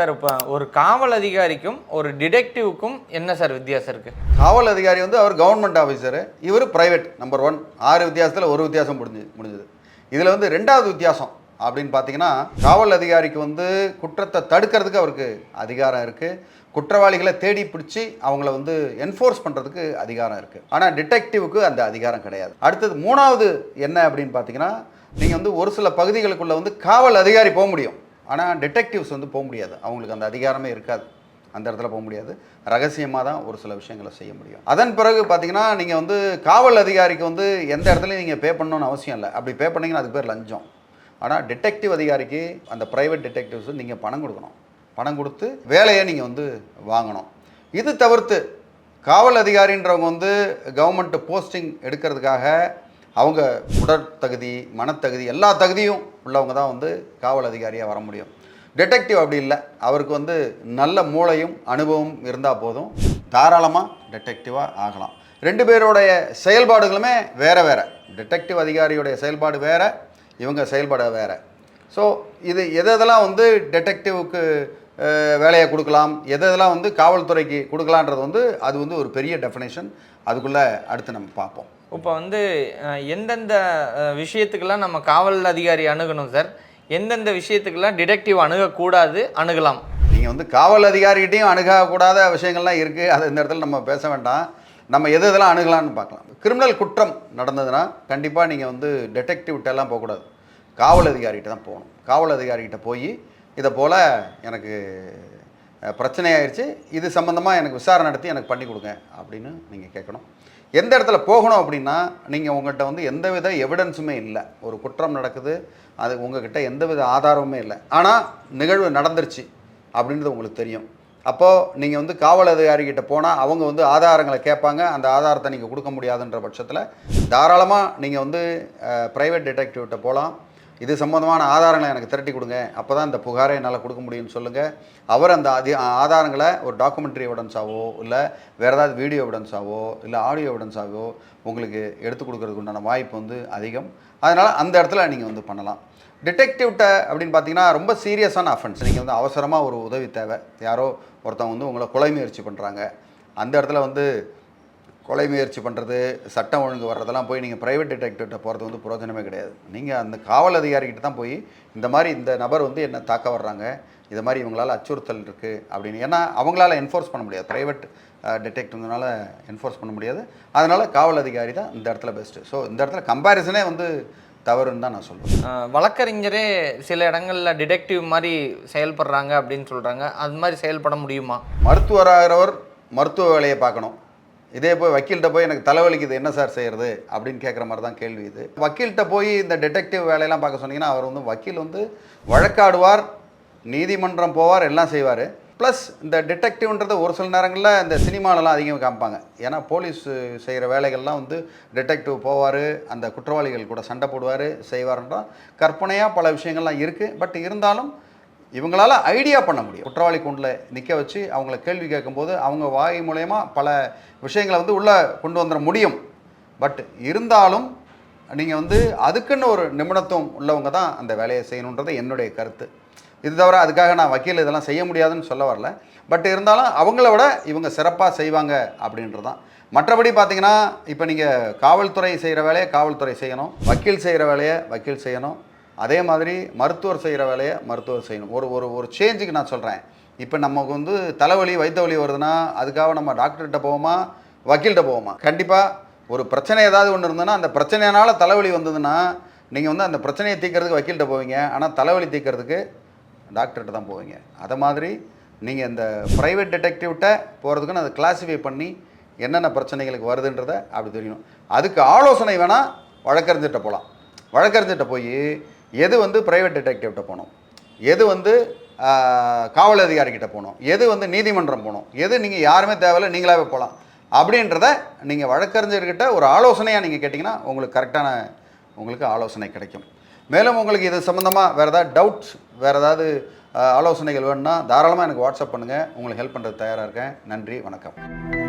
Sir இப்போ ஒரு காவல் அதிகாரிக்கும் ஒரு டிடெக்டிவ்க்கும் என்ன சார் வித்தியாசம் இருக்குது காவல் அதிகாரி வந்து அவர் கவர்மெண்ட் ஆஃபீஸரு இவர் பிரைவேட் நம்பர் ஒன் ஆறு வித்தியாசத்தில் ஒரு வித்தியாசம் முடிஞ்சு முடிஞ்சது. இதில் வந்து ரெண்டாவது வித்தியாசம் அப்படின்னு பார்த்தீங்கன்னா காவல் அதிகாரிக்கு வந்து குற்றத்தை தடுக்கிறதுக்கு அவருக்கு அதிகாரம் இருக்குது குற்றவாளிகளை தேடி பிடிச்சி அவங்கள வந்து என்ஃபோர்ஸ் பண்ணுறதுக்கு அதிகாரம் இருக்குது ஆனால் டிடெக்டிவுக்கு அந்த அதிகாரம் கிடையாது. அடுத்தது மூணாவது என்ன அப்படின்னு பார்த்தீங்கன்னா நீங்கள் வந்து ஒரு சில பகுதிகளுக்குள்ளே வந்து காவல் அதிகாரி போக முடியும். ஆனால் டிடெக்டிவ்ஸ் வந்து போக முடியாது. அவங்களுக்கு அந்த அதிகாரமே இருக்காது. அந்த இடத்துல போக முடியாது. ரகசியமாக தான் ஒரு சில விஷயங்களை செய்ய முடியும். அதன் பிறகு பார்த்தீங்கன்னா நீங்கள் வந்து காவல் அதிகாரிக்கு வந்து எந்த இடத்துலையும் நீங்கள் பே பண்ணணும்னு அவசியம் இல்லை. அப்படி பே பண்ணிங்கன்னா அதுக்கு பேர் லஞ்சம். ஆனால் டிடெக்டிவ் அதிகாரிக்கு அந்த ப்ரைவேட் டிடெக்டிவ்ஸ் நீங்கள் பணம் கொடுக்கணும். பணம் கொடுத்து வேலையை நீங்கள் வந்து வாங்கணும். இது தவிர்த்து காவல் அதிகாரின்றவங்க வந்து கவர்மெண்ட் போஸ்டிங் எடுக்கிறதுக்காக அவங்க உடற்தகுதி மனத்தகுதி எல்லா தகுதியும் உள்ளவங்க தான் வந்து காவல் அதிகாரியாக வர முடியும். டிடெக்டிவ் அப்படி இல்லை. அவருக்கு வந்து நல்ல மூளையும் அனுபவம் இருந்தால் போதும். தாராளமாக டிடெக்டிவாக ஆகலாம். ரெண்டு பேருடைய செயல்பாடுகளுமே வேறு வேறு. டிடெக்டிவ் அதிகாரியுடைய செயல்பாடு வேறு இவங்க செயல்பாடு வேறு. ஸோ இது எது எதெல்லாம் வந்து டெடெக்டிவுக்கு வேலையை கொடுக்கலாம் எது எதெல்லாம் வந்து காவல்துறைக்கு கொடுக்கலான்றது வந்து அது வந்து ஒரு பெரிய டெஃபினேஷன் அதுக்குள்ளே அடுத்து நம்ம பார்ப்போம். இப்போ வந்து எந்தெந்த விஷயத்துக்கெல்லாம் நம்ம காவல் அதிகாரி அணுகணும் சார்? எந்தெந்த விஷயத்துக்கெல்லாம் டிடெக்டிவ் அணுகக்கூடாது அணுகலாம்? நீங்கள் வந்து காவல் அதிகாரிகிட்டையும் அணுகக்கூடாத விஷயங்கள்லாம் இருக்குது அது இந்த இடத்துல நம்ம பேச வேண்டாம். நம்ம எது இதெல்லாம் அணுகலாம்னு பார்க்கலாம். கிரிமினல் குற்றம் நடந்ததுன்னா கண்டிப்பாக நீங்கள் வந்து detective-ட்ட எல்லாம் போகக்கூடாது. காவல் அதிகாரிகிட்ட தான் போகணும். காவல் அதிகாரிகிட்ட போய் இதை போல் எனக்கு பிரச்சனையாயிருச்சு. இது சம்மந்தமாக எனக்கு விசாரணை நடத்தி எனக்கு பண்ணி கொடுங்க அப்படின்னு நீங்கள் கேட்கணும். எந்த இடத்துல போகணும் அப்படின்னா நீங்கள் உங்கள்கிட்ட வந்து எந்த வித எவிடன்ஸுமே இல்லை. ஒரு குற்றம் நடக்குது அது உங்கக்கிட்ட எந்த வித ஆதாரமுமே இல்லை. ஆனால் நிகழ்வு நடந்துருச்சு அப்படின்றது உங்களுக்கு தெரியும். அப்போது நீங்கள் வந்து காவல் அதிகாரிகிட்ட போனால் அவங்க வந்து ஆதாரங்களை கேட்பாங்க. அந்த ஆதாரத்தை நீங்கள் கொடுக்க முடியாதுன்ற பட்சத்தில் தாராளமாக நீங்கள் வந்து ப்ரைவேட் டிடெக்டிவ்கிட்ட போகலாம் இது சம்மந்தமான ஆதாரங்களை எனக்கு திரட்டி கொடுங்க. அப்போ தான் இந்த புகாரை என்னால் கொடுக்க முடியும்னு சொல்லுங்கள் அவர் அந்த அதி ஆதாரங்களை ஒரு டாக்குமெண்ட்ரி எவிடன்ஸாவோ இல்லை வேறு ஏதாவது வீடியோ எவிடன்ஸாவோ இல்லை ஆடியோ எவிடன்ஸாவோ உங்களுக்கு எடுத்து கொடுக்கறதுக்கு உண்டான வாய்ப்பு வந்து அதிகம். அதனால் அந்த இடத்துல நீங்கள் வந்து பண்ணலாம். டிடெக்டிவ்கிட்ட அப்படின்னு பார்த்தீங்கன்னா ரொம்ப சீரியஸான அஃபென்ஸ் நீங்கள் வந்து அவசரமாக ஒரு உதவி தேவை. யாரோ ஒருத்தவங்க வந்து உங்களை கொலை முயற்சி பண்ணுறாங்க அந்த இடத்துல வந்து கொலை முயற்சி பண்ணுறது சட்டம் ஒழுங்கு வர்றதெல்லாம் போய் நீங்கள் ப்ரைவேட் டிடெக்டிவ்கிட்ட போகிறது வந்து பிரயோஜனமே கிடையாது. நீங்கள் அந்த காவல் அதிகாரிகிட்ட தான் போய் இந்த மாதிரி இந்த நபர் வந்து என்ன தாக்க வர்றாங்க இது மாதிரி இவங்களால அச்சுறுத்தல் இருக்குது அப்படின்னு. ஏன்னா அவங்களால என்ஃபோர்ஸ் பண்ண முடியாது. ப்ரைவேட் டிடெக்டிவ்னால என்ஃபோர்ஸ் பண்ண முடியாது. அதனால் காவல் அதிகாரி தான் இந்த இடத்துல பெஸ்ட்டு ஸோ இந்த இடத்துல கம்பேரிசனே வந்து தவறுன்னு தான் நான் சொல்லுவேன். வழக்கறிஞரே சில இடங்களில் டிடெக்டிவ் மாதிரி செயல்படுறாங்க அப்படின்னு சொல்கிறாங்க அது மாதிரி செயல்பட முடியுமா? மருத்துவராகிறவர் மருத்துவ வேலையை பார்க்கணும். இதே போய் வக்கீல்கிட்ட போய் எனக்கு தலைவலிக்குது என்ன சார் செய்கிறது அப்படின்னு கேட்குற மாதிரி தான் கேள்வி இது. வக்கீல்கிட்ட போய் இந்த டிடெக்டிவ் வேலையெல்லாம் பார்க்க சொன்னீங்கன்னா அவர் வந்து வக்கீல் வந்து வழக்காடுவார் நீதிமன்றம் போவார் எல்லாம் செய்வார். ப்ளஸ் இந்த டிடெக்டிவ்ன்றது ஒரு சில நேரங்களில் இந்த சினிமாலலாம் அதிகமாக காமிப்பாங்க. ஏன்னா போலீஸ் செய்கிற வேலைகள்லாம் வந்து டிடெக்டிவ் போவார் அந்த குற்றவாளிகள் கூட சண்டை போடுவார் செய்வார்ன்றால் கற்பனையாக பல விஷயங்கள்லாம் இருக்குது பட் இருந்தாலும் இவங்களால ஐடியா பண்ண முடியும். குற்றவாளி கூண்டில் நிற்க வச்சு அவங்கள கேள்வி கேட்கும்போது அவங்க வாய் மூலயமா பல விஷயங்களை வந்து உள்ளே கொண்டு வந்துட முடியும். பட் இருந்தாலும் நீங்கள் வந்து அதுக்குன்னு ஒரு நிமிடத்துவம் உள்ளவங்க தான் அந்த வேலையை செய்யணுன்றது என்னுடைய கருத்து. இது தவிர அதுக்காக நான் வக்கீல் இதெல்லாம் செய்ய முடியாதுன்னு சொல்ல வரல. பட் இருந்தாலும் அவங்கள விட இவங்க சிறப்பாக செய்வாங்க அப்படின்றது தான். மற்றபடி பார்த்தீங்கன்னா இப்போ நீங்கள் காவல்துறை செய்கிற வேலையை காவல்துறை செய்யணும். வக்கீல் செய்கிற வேலையை வக்கீல் செய்யணும். அதே மாதிரி மருத்துவர் செய்கிற வேலையை மருத்துவர் செய்யணும். ஒரு ஒரு ஒரு சேஞ்சுக்கு நான் சொல்கிறேன் இப்போ நமக்கு வந்து தலைவலி வயிற்று வலி வருதுன்னா அதுக்காக நம்ம டாக்டர்கிட்ட போவோமா? வக்கீல்கிட்ட போவோமா? கண்டிப்பாக ஒரு பிரச்சனை ஏதாவது ஒன்று இருந்ததுன்னா அந்த பிரச்சனையினால தலைவலி வந்ததுன்னா நீங்கள் வந்து அந்த பிரச்சனையை தீர்க்கறதுக்கு வக்கீல்கிட்ட போவீங்க. ஆனால் தலைவலி தீர்க்கறதுக்கு டாக்டர்கிட்ட தான் போவீங்க. அதை மாதிரி நீங்கள் இந்த ப்ரைவேட் டிடெக்டிவ்கிட்ட போகிறதுக்குன்னு அதை கிளாஸிஃபை பண்ணி என்னென்ன பிரச்சனைகளுக்கு வருதுன்றதை அப்படி தெரியணும். அதுக்கு ஆலோசனை வேணால் வழக்கறிஞர்கிட்ட போகலாம் வழக்கறிஞர்கிட்ட போய் எது வந்து ப்ரைவேட் டிடெக்டிவ்கிட்ட போகணும் எது வந்து காவல் அதிகாரிக்கிட்ட போகணும் எது வந்து நீதிமன்றம் போகணும் எது நீங்கள் யாருமே தேவையில்ல நீங்களாகவே போகலாம் அப்படின்றத நீங்கள் வழக்கறிஞர்கிட்ட ஒரு ஆலோசனையாக நீங்கள் கேட்டிங்கன்னா உங்களுக்கு கரெக்டான உங்களுக்கு ஆலோசனை கிடைக்கும். மேலும் உங்களுக்கு இது சம்மந்தமாக வேறு ஏதாவது டவுட்ஸ் வேறு ஏதாவது ஆலோசனைகள் வேணும்னா தாராளமாக எனக்கு வாட்ஸ்அப் பண்ணுங்கள் உங்களுக்கு ஹெல்ப் பண்ணுறது தயாராக இருக்கேன். நன்றி வணக்கம்.